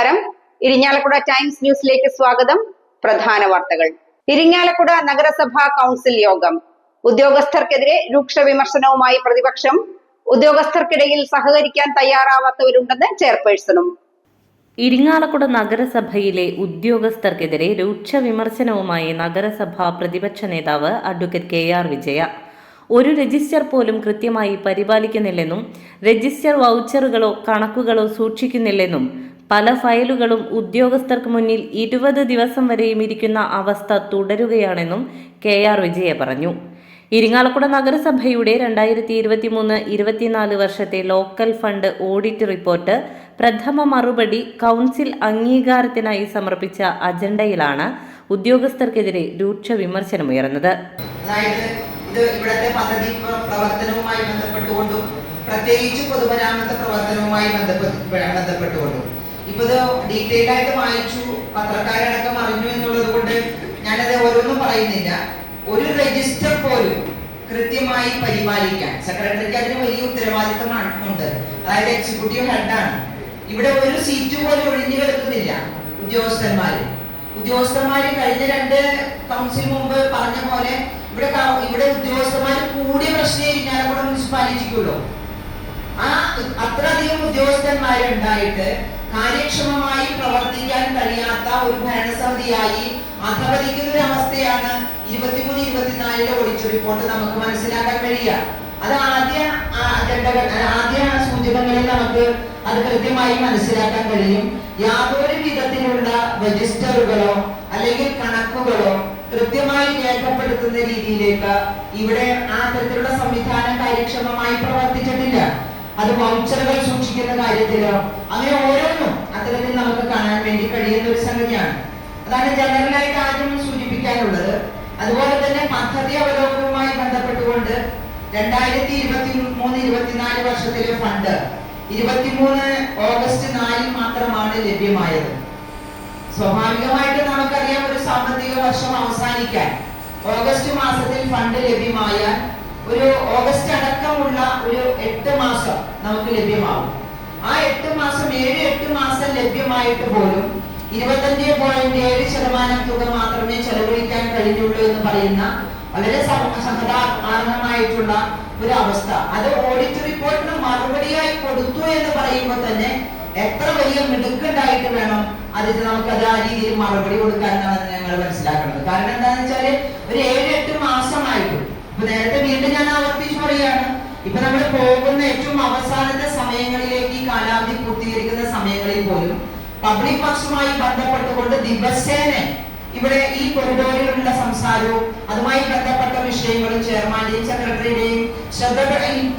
നമസ്കാരം. ഇരിഞ്ഞാലക്കുട ടൈംസ് ന്യൂസിലേക്ക് സ്വാഗതം. പ്രധാന വാർത്തകൾ. ഇരിങ്ങാലക്കുട നഗരസഭാ കൗൺസിൽ യോഗം. ഉദ്യോഗസ്ഥർക്കെതിരെ രൂക്ഷ വിമർശനവുമായി പ്രതിപക്ഷം. ഉദ്യോഗസ്ഥർക്കിടയിൽ സഹകരിക്കാൻ തയ്യാറാവാത്തവരുണ്ടെന്ന് ചെയർപേഴ്സണും. ഇരിങ്ങാലക്കുട നഗരസഭയിലെ ഉദ്യോഗസ്ഥർക്കെതിരെ രൂക്ഷ വിമർശനവുമായി നഗരസഭാ പ്രതിപക്ഷ നേതാവ് അഡ്വക്കേറ്റ് കെ ആർ വിജയ. ഒരു രജിസ്റ്റർ പോലും കൃത്യമായി പരിപാലിക്കുന്നില്ലെന്നും രജിസ്റ്റർ വൗച്ചറുകളോ കണക്കുകളോ സൂക്ഷിക്കുന്നില്ലെന്നും പല ഫയലുകളും ഉദ്യോഗസ്ഥർക്ക് മുന്നിൽ ഇരുപത് ദിവസം വരെയും ഇരിക്കുന്ന അവസ്ഥ തുടരുകയാണെന്നും കെ ആർ വിജയ പറഞ്ഞു. ഇരിങ്ങാലക്കുട നഗരസഭയുടെ രണ്ടായിരത്തി ഇരുപത്തി മൂന്ന് ഇരുപത്തിനാല് വർഷത്തെ ലോക്കൽ ഫണ്ട് ഓഡിറ്റ് റിപ്പോർട്ട് പ്രഥമ മറുപടി കൗൺസിൽ അംഗീകാരത്തിനായി സമർപ്പിച്ച അജണ്ടയിലാണ് ഉദ്യോഗസ്ഥർക്കെതിരെ രൂക്ഷ വിമർശനമുയർന്നത്. അതായത് ഇത് പദ്ധതി പ്രവർത്തനവുമായി ബന്ധപ്പെട്ടുകൊണ്ടും പ്രത്യേകിച്ച് പൊതുമരാമത്ത് പ്രവർത്തനവുമായി ബന്ധപ്പെട്ട് ബന്ധപ്പെട്ടുകൊണ്ടും. ഇപ്പൊ ഇത് ഡീറ്റെയിൽ ആയിട്ട് വായിച്ചു പത്രക്കാരടക്കം അറിഞ്ഞു എന്നുള്ളത് കൊണ്ട് ഞാനത് ഓരോന്നും പറയുന്നില്ല. ഒരു രജിസ്റ്റർ പോലും കൃത്യമായി പരിപാലിക്കാൻ സെക്രട്ടറിക്ക് അതിന് വലിയ ഉത്തരവാദിത്തമാണ് ഉണ്ട്. അതായത് എക്സിക്യൂട്ടീവ് ഹെഡാണ് ഇവിടെ ഒരു സീറ്റ് പോലും ഒഴിഞ്ഞു കിടക്കുന്നില്ല ഉദ്യോഗസ്ഥന്മാര്. ഉദ്യോഗസ്ഥന്മാര് കഴിഞ്ഞ രണ്ട് കൗൺസിൽ മുമ്പ് പറഞ്ഞ പോലെ ഇവിടെ ഇവിടെ ഉദ്യോഗസ്ഥന്മാര് കൂടിയ പ്രശ്നമേ ഇരിഞ്ഞാലക്കുട മുനിസിപ്പാലിറ്റിക്കുള്ളൂ ആ അത്രയധികം ഉദ്യോഗസ്ഥന്മാര് ഉണ്ടായിട്ട് കാര്യക്ഷമമായി പ്രവർത്തിക്കാൻ കഴിയാത്ത ഒരു ഭരണസമിതിയായി അധപതിക്കുന്ന ഒരു അവസ്ഥയാണ് ഇരുപത്തിമൂന്ന് ഇരുപത്തിനാലിലെ ഓഡിറ്റ് റിപ്പോർട്ട് നമുക്ക് മനസ്സിലാക്കാൻ കഴിയുക. അത് ആദ്യ ആദ്യ സൂചകങ്ങളിൽ നമുക്ക് അത് കൃത്യമായി മനസ്സിലാക്കാൻ കഴിയും. യാതൊരു വിധത്തിലുള്ള രജിസ്റ്ററുകളോ അല്ലെങ്കിൽ കണക്കുകളോ കൃത്യമായി രേഖപ്പെടുത്തുന്ന രീതിയിലേക്ക് ഇവിടെ ആ തരത്തിലുള്ള സംവിധാനം കാര്യക്ഷമമായി പ്രവർത്തിച്ചിട്ടില്ല. അത് വൗച്ചറുകൾ സൂക്ഷിക്കുന്ന കാര്യത്തിലോ അങ്ങനെ ഓരോന്നും അത്തരത്തിൽ നമുക്ക് കാണാൻ വേണ്ടി കഴിയുന്ന ഒരു സംഗതിയാണ്. അതാണ് ജനറലായിട്ട് ആദ്യം സൂചിപ്പിക്കാനുള്ളത്. അതുപോലെ തന്നെ പദ്ധതി അവലോകനവുമായി ബന്ധപ്പെട്ടുകൊണ്ട് രണ്ടായിരത്തി ഇരുപത്തി മൂന്ന് ഇരുപത്തിനാല് വർഷത്തിലെ ഫണ്ട് ഇരുപത്തിമൂന്ന് ഓഗസ്റ്റ് നാലിൽ മാത്രമാണ് ലഭ്യമായത്. സ്വാഭാവികമായിട്ട് നമുക്കറിയാം ഒരു സാമ്പത്തിക വർഷം അവസാനിക്കാൻ ഓഗസ്റ്റ് മാസത്തിൽ ഫണ്ട് ലഭ്യമായാൽ ഒരു ഓഗസ്റ്റ് അടക്കമുള്ള ഒരു എട്ട് മാസം നമുക്ക് ലഭ്യമാകും. ആ എട്ട് മാസം ഏഴ് എട്ട് മാസം ലഭ്യമായിട്ട് പോലും ഇരുപത്തഞ്ച് പോയിന്റ് ഏഴ് ശതമാനം തുക മാത്രമേ ചെലവഴിക്കാൻ കഴിഞ്ഞുള്ളൂ എന്ന് പറയുന്ന വളരെ സഹതാകാരണമായിട്ടുള്ള ഒരു അവസ്ഥ. അത് ഓഡിറ്റ് റിപ്പോർട്ടിന് മറുപടിയായി കൊടുത്തു എന്ന് പറയുമ്പോൾ തന്നെ എത്ര വലിയ മിടുക്കുണ്ടായിട്ട് വേണം അതിന് നമുക്കത് ആ രീതിയിൽ മറുപടി കൊടുക്കാൻ എന്നാണ് ഞങ്ങൾ മനസ്സിലാക്കുന്നത്. കാരണം എന്താണെന്ന് വെച്ചാൽ ഒരു ഏഴ് എട്ട് മാസമായിട്ടും ഇപ്പൊ നേരത്തെ വീണ്ടും ഞാൻ ആവർത്തിച്ചു പറയാണ് ഇപ്പൊ നമ്മൾ പോകുന്ന ഏറ്റവും അവസാനത്തെ സമയങ്ങളിലേക്ക് ഈ കാലാവധി പൂർത്തീകരിക്കുന്ന സമയങ്ങളിൽ പോലും പബ്ലിക് വർക്സുമായി ബന്ധപ്പെട്ടുകൊണ്ട് ദിവസേന ഇവിടെ ഈ കൊറിഡോറിലുള്ള സംസാരവും അതുമായി ബന്ധപ്പെട്ട വിഷയങ്ങളും ചെയർമാന്റെയും സെക്രട്ടറിയുടെയും ശ്രദ്ധ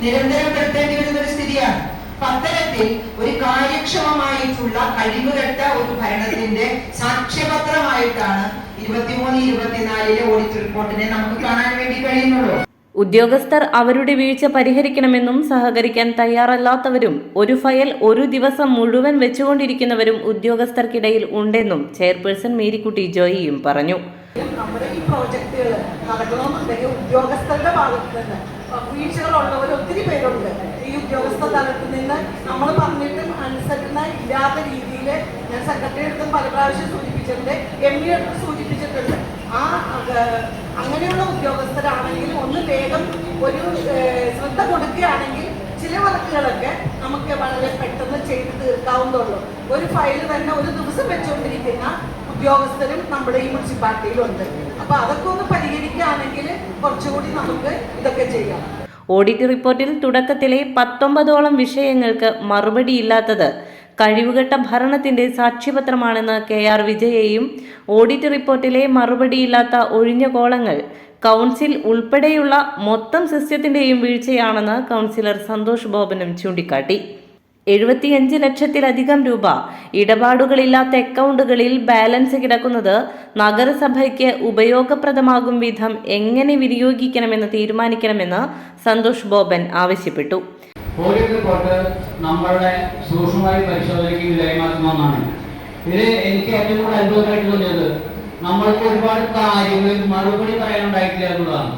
നിരന്തരം പെടുത്തേണ്ടി വരുന്ന ഒരു സ്ഥിതിയാണ്. അപ്പൊ അത്തരത്തിൽ ഒരു കാര്യക്ഷമമായിട്ടുള്ള കഴിവുകെട്ട ഒരു ഭരണത്തിന്റെ സാക്ഷ്യപത്രമായിട്ടാണ് ഇരുപത്തിമൂന്ന് ഇരുപത്തിനാലിലെ ഓഡിറ്റ് റിപ്പോർട്ടിനെ നമുക്ക് കാണാൻ വേണ്ടി കഴിയുന്നുള്ളൂ. ഉദ്യോഗസ്ഥർ അവരുടെ വീഴ്ച പരിഹരിക്കണമെന്നും സഹകരിക്കാൻ തയ്യാറല്ലാത്തവരും ഒരു ഫയൽ ഒരു ദിവസം മുഴുവൻ വെച്ചുകൊണ്ടിരിക്കുന്നവരും ഉദ്യോഗസ്ഥർക്കിടയിൽ ഉണ്ടെന്നും ചെയർപേഴ്സൺ മേരിക്കുട്ടി ജോയിയും പറഞ്ഞു. നമ്മുടെ ഈ പ്രോജക്റ്റുകൾ നടക്കണമെന്നുണ്ടെങ്കിൽ ഉദ്യോഗസ്ഥരുടെ ഭാഗത്ത് നിന്ന് വീഴ്ചകളുള്ളവർ ഒത്തിരി പേരുണ്ട്. ഈ ഉദ്യോഗസ്ഥ തലത്തിൽ നിന്ന് നമ്മൾ പറഞ്ഞിട്ടും അനുസരണ ഇല്ലാത്ത രീതിയിൽ ഞാൻ സെക്രട്ടറി അടുത്തും പല പ്രാവശ്യം സൂചിപ്പിച്ചിട്ടുണ്ട് എം പി അടുത്ത് സൂചിപ്പിച്ചിട്ടുണ്ട്. ആ അങ്ങനെയുള്ള ഉദ്യോഗസ്ഥരാണെങ്കിൽ ഒന്ന് വേഗം ഒരു ശ്രദ്ധ കൊടുക്കുകയാണെങ്കിൽ ചില വർക്കുകളൊക്കെ നമുക്ക് വളരെ പെട്ടെന്ന് ചെയ്ത് തീർക്കാവുന്നതുള്ളൂ. ഒരു ഫയൽ തന്നെ ഒരു ദിവസം വെച്ചുകൊണ്ടിരിക്കുന്ന ഉദ്യോഗസ്ഥരും നമ്മുടെ ഈ മുനിസിപ്പാലിറ്റിയിലുണ്ട്. അപ്പൊ അതൊക്കെ ഒന്ന് പരിഹരിക്കുകയാണെങ്കിൽ കുറച്ചുകൂടി നമുക്ക് ഇതൊക്കെ ചെയ്യാം. ഓഡിറ്റ് റിപ്പോർട്ടിൽ തുടക്കത്തിലെ പത്തൊമ്പതോളം വിഷയങ്ങൾക്ക് മറുപടിയില്ലാത്തത് കഴിവുകെട്ട ഭരണത്തിന്റെ സാക്ഷ്യപത്രമാണെന്ന് കെ ആർ വിജയയും ഓഡിറ്റ് റിപ്പോർട്ടിലെ മറുപടിയില്ലാത്ത ഒഴിഞ്ഞ കോളങ്ങൾ കൗൺസിൽ ഉൾപ്പെടെയുള്ള മൊത്തം സിസ്റ്റത്തിന്റെയും വീഴ്ചയാണെന്ന് കൗൺസിലർ സന്തോഷ് ബോബനും ചൂണ്ടിക്കാട്ടി. എഴുപത്തിയഞ്ച് ലക്ഷത്തിലധികം രൂപ. ഇടപാടുകളില്ലാത്ത അക്കൗണ്ടുകളിൽ ബാലൻസ് കിടക്കുന്നത് നഗരസഭയ്ക്ക് ഉപയോഗപ്രദമാകും വിധം എങ്ങനെ വിനിയോഗിക്കണമെന്ന് തീരുമാനിക്കണമെന്ന് സന്തോഷ് ബോബൻ ആവശ്യപ്പെട്ടു. ഏറ്റവും നമ്മൾക്ക് ഒരുപാട് കാര്യങ്ങൾ മറുപടി പറയാനുണ്ടായിട്ടില്ല എന്നുള്ളതാണ്.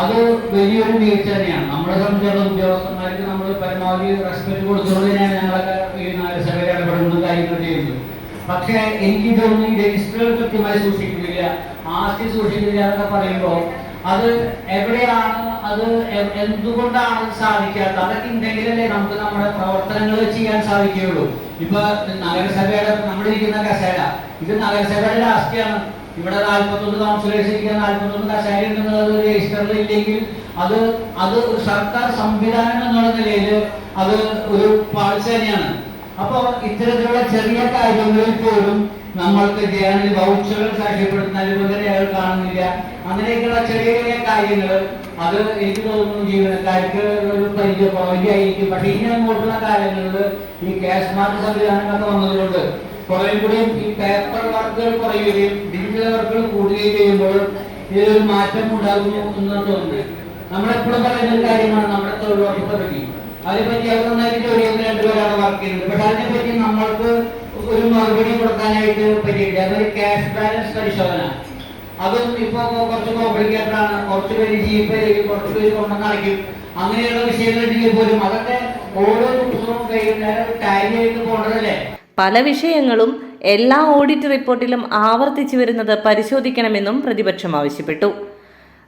അത് വലിയൊരു വീഴ്ച തന്നെയാണ്. നമ്മളെ സംബന്ധിച്ചുള്ള ഉദ്യോഗസ്ഥന്മാർക്ക് നമ്മൾ പരമാവധി റെസ്പെക്ട് കൊടുത്തുകൊണ്ട് ഞങ്ങളൊക്കെ ഈ നഗരസഭയിൽ ഇടപെടുന്നതും കാര്യങ്ങൾ ചെയ്യുന്നത്. പക്ഷേ എനിക്ക് തോന്നുന്നു ഈ രജിസ്റ്ററുകൾ കൃത്യമായി സൂക്ഷിക്കുന്നില്ല. ആസ്തി സൂക്ഷിക്കുന്നില്ല എന്നൊക്കെ പറയുമ്പോൾ അത് എവിടെയാണ് അത് എന്തുകൊണ്ടാണ് സാധിക്കാത്തത്? അതൊക്കെ ഉണ്ടെങ്കിലല്ലേ നമുക്ക് നമ്മുടെ പ്രവർത്തനങ്ങൾ ചെയ്യാൻ സാധിക്കുകയുള്ളൂ. ഇപ്പൊ നഗരസഭയുടെ നമ്മളിരിക്കുന്ന കസേര ഇത് നഗരസഭയുടെ ആസ്തിയാണ് ഇവിടെ നാൽപ്പത്തൊന്ന് കൗൺസിലേഴ്സ് നാൽപ്പത്തൊന്ന് നാൽപ്പത്തൊന്ന് എന്നുള്ളത് ഉണ്ടെന്നുള്ളത് രജിസ്റ്ററിൽ ഇല്ലെങ്കിൽ അത് അത് ഒരു സർക്കാർ സംവിധാനം എന്നുള്ള നിലയിൽ അത് ഒരു പാഴ്ച തന്നെയാണ്. അപ്പോൾ ഇത്തരത്തിലുള്ള ചെറിയ കാര്യങ്ങളിൽ പോലും നമ്മൾക്ക് ചെയ്യാൻ വൗച്ചറുകൾ സാക്ഷ്യപ്പെടുത്തുന്ന പകരം അയാൾ കാണുന്നില്ല. അങ്ങനെയൊക്കെയുള്ള ചെറിയ ചെറിയ കാര്യങ്ങൾ അത് എനിക്ക് തോന്നുന്നു ജീവനക്കാർക്ക് ഒരു പരിചയക്കുറവില്ലായിരിക്കും പക്ഷേ ഇനി അങ്ങോട്ടുള്ള കാലങ്ങളിൽ ഈ ക്യാഷ് മാർക്ക് സംവിധാനങ്ങളൊക്കെ വന്നതുകൊണ്ട് കുറെ കൂടി ഈ പേപ്പർ വർക്കുകൾ കുറയുകയും ഡിജിറ്റൽ വർക്കുകൾ കൂടുകയും ചെയ്യുമ്പോൾ ഇതിലൊരു മാറ്റം ഉണ്ടാകുന്നു എന്നാണ് തോന്നുന്നത്. നമ്മളെപ്പോഴും പറയുന്ന ഒരു കാര്യമാണ് നമ്മുടെ തൊഴിലുറപ്പ് പറ്റി അതിനെപ്പറ്റി അവർ നന്നായിട്ട് ജോലി രണ്ടുപേരാണ് വർക്ക് ചെയ്യുന്നത്. പക്ഷെ അതിനെപ്പറ്റി നമ്മൾക്ക് ഒരു മറുപടി കൊടുക്കാനായിട്ട് പറ്റിയില്ല അതൊരു ക്യാഷ് ബാലൻസ് പരിശോധന. അതും ഇപ്പൊ കുറച്ച് കോംപ്ലിക്കേറ്റഡ് ആണ്. കുറച്ച് പേര് ജീപ്പ് കുറച്ച് പേര് അങ്ങനെയുള്ള വിഷയങ്ങളുണ്ടെങ്കിൽ പോലും അതൊക്കെ ഓരോ ദിവസവും കഴിയുന്ന ടാലി പോകേണ്ടതല്ലേ? പല വിഷയങ്ങളും എല്ലാ ഓഡിറ്റ് റിപ്പോർട്ടിലും ആവർത്തിച്ചു വരുന്നത് പരിശോധിക്കണമെന്നും പ്രതിപക്ഷം ആവശ്യപ്പെട്ടു.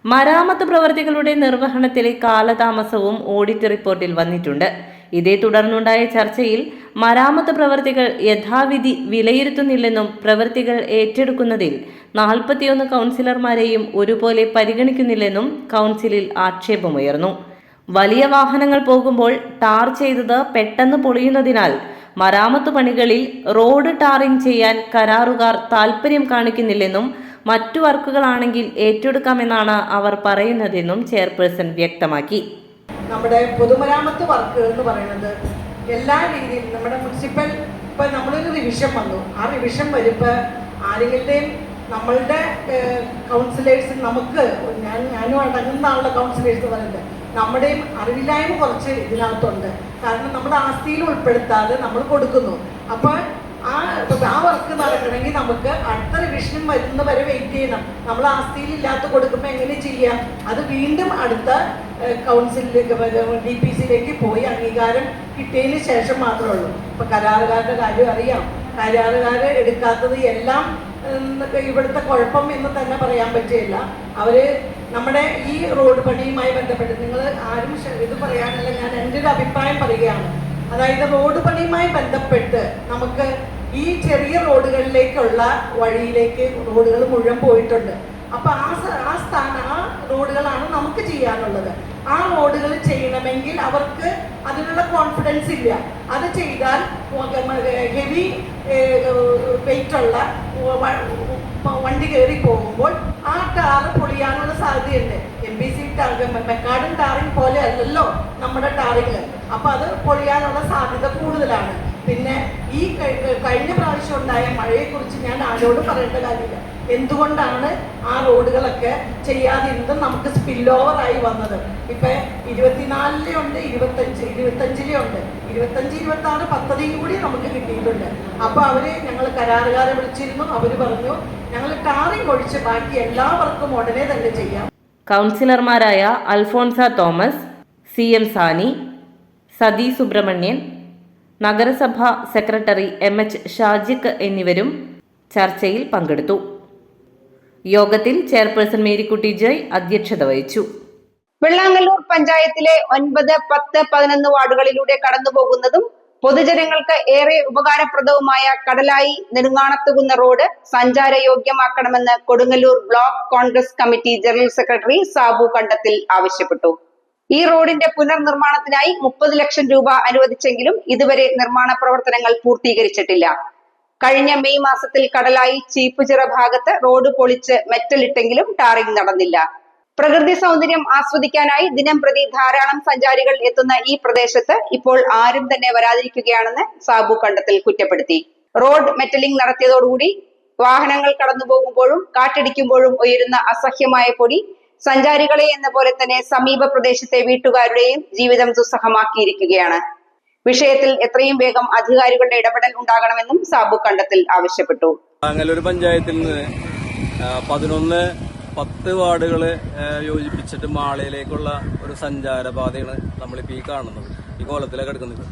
മരാമത്ത് പ്രവർത്തികളുടെ നിർവഹണത്തിലെ കാലതാമസവും ഓഡിറ്റ് റിപ്പോർട്ടിൽ വന്നിട്ടുണ്ട്. ഇതേ തുടർന്നുണ്ടായ ചർച്ചയിൽ മരാമത്ത് പ്രവർത്തികൾ യഥാവിധി വിലയിരുത്തുന്നില്ലെന്നും പ്രവൃത്തികൾ ഏറ്റെടുക്കുന്നതിൽ നാൽപ്പത്തിയൊന്ന് കൗൺസിലർമാരെയും ഒരുപോലെ പരിഗണിക്കുന്നില്ലെന്നും കൗൺസിലിൽ ആക്ഷേപമുയർന്നു. വലിയ വാഹനങ്ങൾ പോകുമ്പോൾ ടാർ ചെയ്തത് പെട്ടെന്ന് പൊളിയുന്നതിനാൽ മരാമത്ത് പണികളിൽ റോഡ് ടാറിംഗ് ചെയ്യാൻ കരാറുകാർ താൽപ്പര്യം കാണിക്കുന്നില്ലെന്നും മറ്റു വർക്കുകളാണെങ്കിൽ ഏറ്റെടുക്കാമെന്നാണ് അവർ പറയുന്നതെന്നും ചെയർപേഴ്സൺ വ്യക്തമാക്കി. നമ്മുടെ പൊതുമരാമത്ത് വർക്കുകൾ എന്ന് പറയുന്നത് എല്ലാ രീതിയിലും നമ്മുടെ മുനിസിപ്പൽ ഇപ്പം നമ്മളൊരു റിവിഷൻ വന്നു. ആ റിവിഷൻ വരുമ്പോൾ ആരെങ്കിലും നമ്മളുടെ കൗൺസിലേഴ്സ് നമുക്ക് ഞാൻ ഞാനും അടങ്ങുന്ന ആളുടെ കൗൺസിലേഴ്സ് പറയുന്നത് നമ്മുടെയും അറിവില്ലായ്മ കുറച്ച് ഇതിനകത്തുണ്ട്. കാരണം നമ്മുടെ ആസ്തിയിൽ ഉൾപ്പെടുത്താതെ നമ്മൾ കൊടുക്കുന്നു. അപ്പോൾ ആ ആ വർക്ക് നടക്കണമെങ്കിൽ നമുക്ക് അടുത്ത റിവിഷനും വരുന്ന വരെ വെയിറ്റ് ചെയ്യണം. നമ്മൾ ആസ്തിയിൽ ഇല്ലാത്ത കൊടുക്കുമ്പോൾ എങ്ങനെ ചെയ്യാം? അത് വീണ്ടും അടുത്ത കൗൺസിലിലേക്ക് ഡി പി സിയിലേക്ക് പോയി അംഗീകാരം കിട്ടിയതിന് ശേഷം മാത്രമേ ഉള്ളൂ. ഇപ്പൊ കരാറുകാരുടെ കാര്യം അറിയാം. കരാറുകാർ എടുക്കാത്തത് എല്ലാം ഇവിടുത്തെ കുഴപ്പം എന്ന് തന്നെ പറയാൻ പറ്റില്ല അവർ നമ്മുടെ ഈ റോഡ് പണിയുമായി ബന്ധപ്പെട്ട് നിങ്ങൾ ആരും ഇത് പറയാനല്ല ഞാൻ എന്റെ ഒരു അഭിപ്രായം പറയുകയാണ്. അതായത് റോഡ് പണിയുമായി ബന്ധപ്പെട്ട് നമുക്ക് ഈ ചെറിയ റോഡുകളിലേക്കുള്ള വഴിയിലേക്ക് റോഡുകൾ മുഴുവൻ പോയിട്ടുണ്ട്. അപ്പൊ ആ ആ സ്ഥാനം ആ റോഡുകളാണ് നമുക്ക് ചെയ്യാനുള്ളത്. ആ റോഡുകൾ ചെയ്യണമെങ്കിൽ അവർക്ക് അതിനുള്ള കോൺഫിഡൻസ് ഇല്ല. അത് ചെയ്താൽ ഹെവി വെയിറ്റ് ഉള്ള വണ്ടി കയറി പോകുമ്പോൾ ആ ടാറ് പൊളിയാനുള്ള സാധ്യതയുണ്ട്. എം ബി സി മെക്കാടും ടാറിങ് പോലെ അല്ലല്ലോ നമ്മുടെ ടാറിങ് അപ്പൊ അത് പൊളിയാനുള്ള സാധ്യത കൂടുതലാണ്. പിന്നെ ഈ കഴി- കഴിഞ്ഞ പ്രാവശ്യം ഉണ്ടായ മഴയെക്കുറിച്ച് ഞാൻ ആരോട് പറയേണ്ട കാര്യമില്ല. എന്തുകൊണ്ടാണ് ആ റോഡുകളൊക്കെ ചെയ്യാതിരുന്നത്? നമുക്ക് സ്പിൽ ആയി വന്നത്. ഇപ്പൊ ഇരുപത്തിനാലിലുണ്ട് ഇരുപത്തഞ്ച് ഇരുപത്തഞ്ചിലുണ്ട് ഇരുപത്തഞ്ച് ഇരുപത്തി ആറ് പദ്ധതിയും കൂടി നമുക്ക് കിട്ടിയിട്ടുണ്ട്. അപ്പൊ അവർ ഞങ്ങൾ കരാറുകാരെ വിളിച്ചിരുന്നു. അവർ പറഞ്ഞു ഞങ്ങൾ ടാറിങ് ഒഴിച്ച് ബാക്കി എല്ലാവർക്കും ഉടനെ തന്നെ ചെയ്യാം. കൗൺസിലർമാരായ അൽഫോൺസ തോമസ് സി എം സാനി സതി സുബ്രഹ്മണ്യൻ നഗരസഭാ സെക്രട്ടറി എം എച്ച് ഷാജിക്ക് എന്നിവരും ചർച്ചയിൽ പങ്കെടുത്തു. യോഗത്തിൽ ചെയർപേഴ്സൺ മേരിക്കുട്ടി ജയ് അധ്യക്ഷത വഹിച്ചു. വെള്ളാങ്ങല്ലൂർ പഞ്ചായത്തിലെ ഒൻപത് പത്ത് പതിനൊന്ന് വാർഡുകളിലൂടെ കടന്നുപോകുന്നതും പൊതുജനങ്ങൾക്ക് ഏറെ ഉപകാരപ്രദവുമായ കടലായി നെടുങ്ങാണത്തുകുന്ന road സഞ്ചാരയോഗ്യമാക്കണമെന്ന് Kodungallur block Congress committee general secretary Sabu Kandathil ആവശ്യപ്പെട്ടു. ഈ റോഡിന്റെ പുനർനിർമ്മാണത്തിനായി മുപ്പത് ലക്ഷം രൂപ അനുവദിച്ചെങ്കിലും ഇതുവരെ നിർമ്മാണ പ്രവർത്തനങ്ങൾ പൂർത്തീകരിച്ചിട്ടില്ല. കഴിഞ്ഞ മെയ് മാസത്തിൽ കടലായി ചീപ്പുചിറ ഭാഗത്ത് റോഡ് പൊളിച്ച് മെറ്റലിട്ടെങ്കിലും ടാറിംഗ് നടന്നില്ല. പ്രകൃതി സൗന്ദര്യം ആസ്വദിക്കാനായി ദിനം പ്രതി ധാരാളം സഞ്ചാരികൾ എത്തുന്ന ഈ പ്രദേശത്ത് ഇപ്പോൾ ആരും തന്നെ വരാതിരിക്കുകയാണെന്ന് സാബു കണ്ടത്തിൽ കുറ്റപ്പെടുത്തി. റോഡ് മെറ്റലിംഗ് നടത്തിയതോടുകൂടി വാഹനങ്ങൾ കടന്നു പോകുമ്പോഴും കാറ്റടിക്കുമ്പോഴും ഉയരുന്ന അസഹ്യമായ പൊടി സഞ്ചാരികളെ എന്ന പോലെ തന്നെ സമീപ പ്രദേശത്തെ വീട്ടുകാരുടെയും ജീവിതം ദുസ്സഹമാക്കിയിരിക്കുകയാണ്. വിഷയത്തിൽ എത്രയും വേഗം അധികാരികളുടെ ഇടപെടൽ ഉണ്ടാകണമെന്നും സാബു കണ്ടത്തിൽ ആവശ്യപ്പെട്ടു. ബാംഗ്ലൂർ പഞ്ചായത്തിൽ നിന്ന് പതിനൊന്ന് പത്ത് വാർഡുകൾ യോജിപ്പിച്ചിട്ട് മാളയിലേക്കുള്ള ഒരു സഞ്ചാരപാതയാണ് നമ്മളിപ്പോൾ ഈ കാണുന്നത് ഈ കോലത്തിലേക്ക് എടുക്കുന്നത്.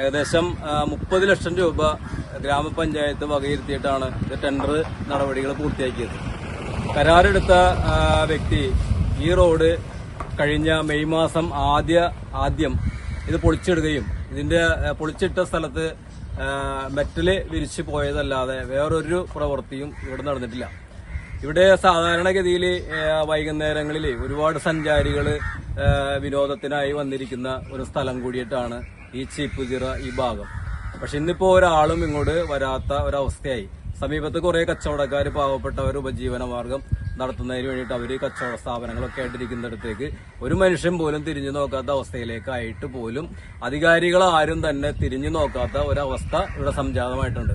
ഏകദേശം മുപ്പത് ലക്ഷം രൂപ ഗ്രാമപഞ്ചായത്ത് വകയിരുത്തിയിട്ടാണ് ഇത് ടെൻഡർ നടപടികൾ പൂർത്തിയാക്കിയത്. കരാറെടുത്ത വ്യക്തി ഈ റോഡ് കഴിഞ്ഞ മെയ് മാസം ആദ്യ ആദ്യം ഇത് പൊളിച്ചെടുക്കുകയും ഇതിന്റെ പൊളിച്ചിട്ട സ്ഥലത്ത് മെറ്റൽ വിരിച്ചു പോയതല്ലാതെ വേറൊരു പ്രവൃത്തിയും ഇവിടെ നടന്നിട്ടില്ല. ഇവിടെ സാധാരണഗതിയിൽ വൈകുന്നേരങ്ങളിൽ ഒരുപാട് സഞ്ചാരികൾ വിനോദത്തിനായി വന്നിരിക്കുന്ന ഒരു സ്ഥലം കൂടിയിട്ടാണ് ഈ ചീപ്പുചിറ ഈ ഭാഗം. പക്ഷെ ഇന്നിപ്പോ ഒരാളും ഇങ്ങോട്ട് വരാത്ത ഒരവസ്ഥയായി. സമീപത്ത് കുറെ കച്ചവടക്കാർ പാവപ്പെട്ടവർ ഉപജീവന മാർഗം നടത്തുന്നതിന് വേണ്ടിയിട്ട് അവർ കച്ചവട സ്ഥാപനങ്ങളൊക്കെ ആയിട്ടിരിക്കുന്നിടത്തേക്ക് ഒരു മനുഷ്യൻ പോലും തിരിഞ്ഞു നോക്കാത്ത അവസ്ഥയിലേക്കായിട്ട് പോലും അധികാരികൾ ആരും തന്നെ തിരിഞ്ഞു നോക്കാത്ത ഒരവസ്ഥ ഇവിടെ സംജാതമായിട്ടുണ്ട്.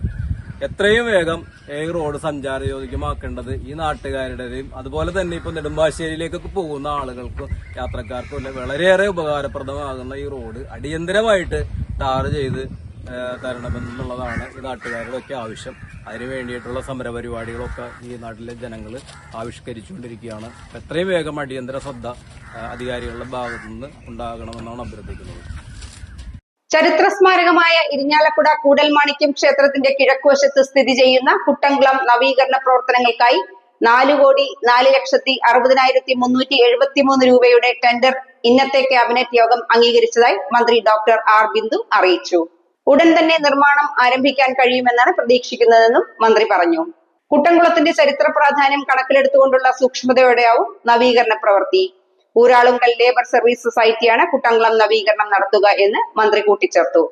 എത്രയും വേഗം ഈ റോഡ് സഞ്ചാര യോഗ്യമാക്കേണ്ടത് ഈ നാട്ടുകാരുടെയും അതുപോലെ തന്നെ ഇപ്പൊ നെടുമ്പാശ്ശേരിയിലേക്കൊക്കെ പോകുന്ന ആളുകൾക്കും യാത്രക്കാർക്കും വളരെ വളരെയേറെ ഉപകാരപ്രദമാകുന്ന ഈ റോഡ് അടിയന്തരമായിട്ട് ടാർ ചെയ്ത് തരണമെന്നുള്ളതാണ് ഈ നാട്ടുകാരുടെ ഒക്കെ ആവശ്യം. അതിനു വേണ്ടിയിട്ടുള്ള സമരപരിപാടികളൊക്കെ ഈ നാട്ടിലെ ജനങ്ങൾ ആവിഷ്കരിച്ചുകൊണ്ടിരിക്കുകയാണ്. എത്രയും വേഗം അടിയന്തര ശ്രദ്ധ അധികാരികളുടെ ഭാഗത്തു നിന്ന് ഉണ്ടാകണമെന്നാണ് അഭ്യർത്ഥിക്കുന്നത്. ചരിത്ര സ്മാരകമായ ഇരിഞ്ഞാലക്കുട കൂടൽമാണിക്യം ക്ഷേത്രത്തിന്റെ കിഴക്കുവശത്ത് സ്ഥിതി ചെയ്യുന്ന കുട്ടംകുളം നവീകരണ പ്രവർത്തനങ്ങൾക്കായി നാല് കോടി നാല് ലക്ഷത്തി അറുപതിനായിരത്തി മുന്നൂറ്റി എഴുപത്തി മൂന്ന് രൂപയുടെ ടെൻഡർ ഇന്നത്തെ ക്യാബിനറ്റ് യോഗം അംഗീകരിച്ചതായി മന്ത്രി ഡോക്ടർ ആർ ബിന്ദു അറിയിച്ചു. ഉടൻ തന്നെ നിർമ്മാണം ആരംഭിക്കാൻ കഴിയുമെന്നാണ് പ്രതീക്ഷിക്കുന്നതെന്നും മന്ത്രി പറഞ്ഞു. കുട്ടംകുളത്തിന്റെ ചരിത്ര പ്രാധാന്യം കണക്കിലെടുത്തുകൊണ്ടുള്ള സൂക്ഷ്മതയോടെയാവും നവീകരണ പ്രവൃത്തി. ഊരാളുങ്കൽ ലേബർ സർവീസ് സൊസൈറ്റിയാണ് കുട്ടംകുളം നവീകരണം നടത്തുക എന്ന് മന്ത്രി കൂട്ടിച്ചേർത്തു.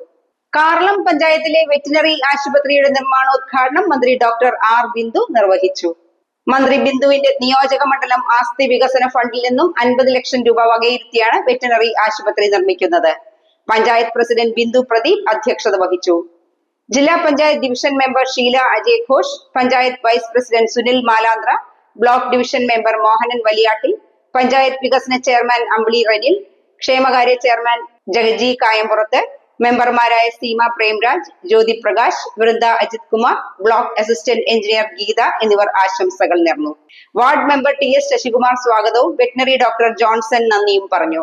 കാർളം പഞ്ചായത്തിലെ വെറ്റിനറി ആശുപത്രിയുടെ നിർമ്മാണോദ്ഘാടനം മന്ത്രി ഡോക്ടർ ആർ ബിന്ദു നിർവഹിച്ചു. മന്ത്രി ബിന്ദുവിന്റെ നിയോജക മണ്ഡലം ആസ്തി വികസന ഫണ്ടിൽ നിന്നും അൻപത് ലക്ഷം രൂപ വകയിരുത്തിയാണ് വെറ്റിനറി ആശുപത്രി നിർമ്മിക്കുന്നത്. പഞ്ചായത്ത് പ്രസിഡന്റ് ബിന്ദു പ്രദീപ് അധ്യക്ഷത വഹിച്ചു. ജില്ലാ panchayat division member Sheela Ajay Ghosh panchayat vice president Sunil Malanthra block division member Mohanan Valiyatti panchayat വികസന ചെയർമാൻ അമ്പിളി റനിൽ ക്ഷേമകാര്യ ചെയർമാൻ ജഗജി കായംപുറത്ത് മെമ്പർമാരായ Seema Premraj Jyothi Prakash Vrinda Ajith Kumar block assistant engineer Geetha എന്നിവർ ആശംസകൾ നേർന്നു. Ward member T S Sasikumar സ്വാഗതവും veterinary doctor Johnson നന്ദിയും പറഞ്ഞു.